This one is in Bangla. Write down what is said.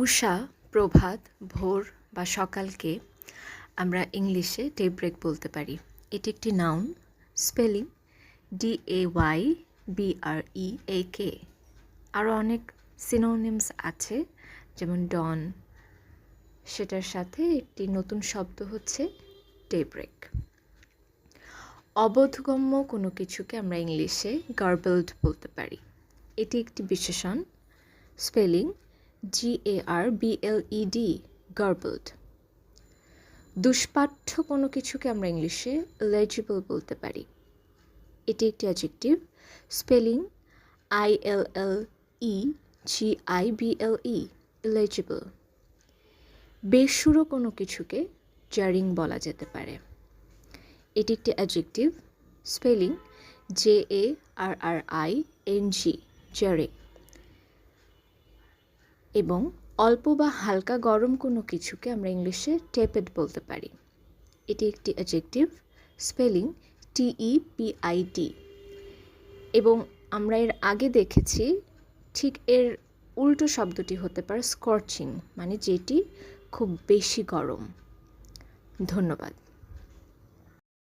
উষা, প্রভাত, ভোর বা সকালকে আমরা ইংলিশে ডে ব্রেক বলতে পারি। এটি একটি noun spelling D A Y B R E A K আরও অনেক সিনোনিমস আছে, যেমন ডন, সেটার সাথে একটি নতুন শব্দ হচ্ছে ডে ব্রেক। অবোধগম্য কোনো কিছুকে আমরা ইংলিশে গার্বেলড বলতে পারি। এটি একটি বিশেষণ spelling G A R B L E D garbled দুষ্পাঠ্য কোনো কিছুকে আমরা ইংলিশে লেজিবল বলতে পারি। এটি একটি adjective spelling I L L E G I B L E legible বেসুরো কোনো কিছুকে জারিং বলা যেতে পারে। এটি একটি adjective spelling J A R R I N G jarring এবং অল্প বা হালকা গরম কোনো কিছুকে আমরা ইংলিশে টেপেড বলতে পারি। এটি একটি অ্যাজেক্টিভ স্পেলিং টিই পিআইটি এবং আমরা এর আগে দেখেছি ঠিক এর উল্টো শব্দটি হতে পারে স্কর্চিং মানে যেটি খুব বেশি গরম। ধন্যবাদ।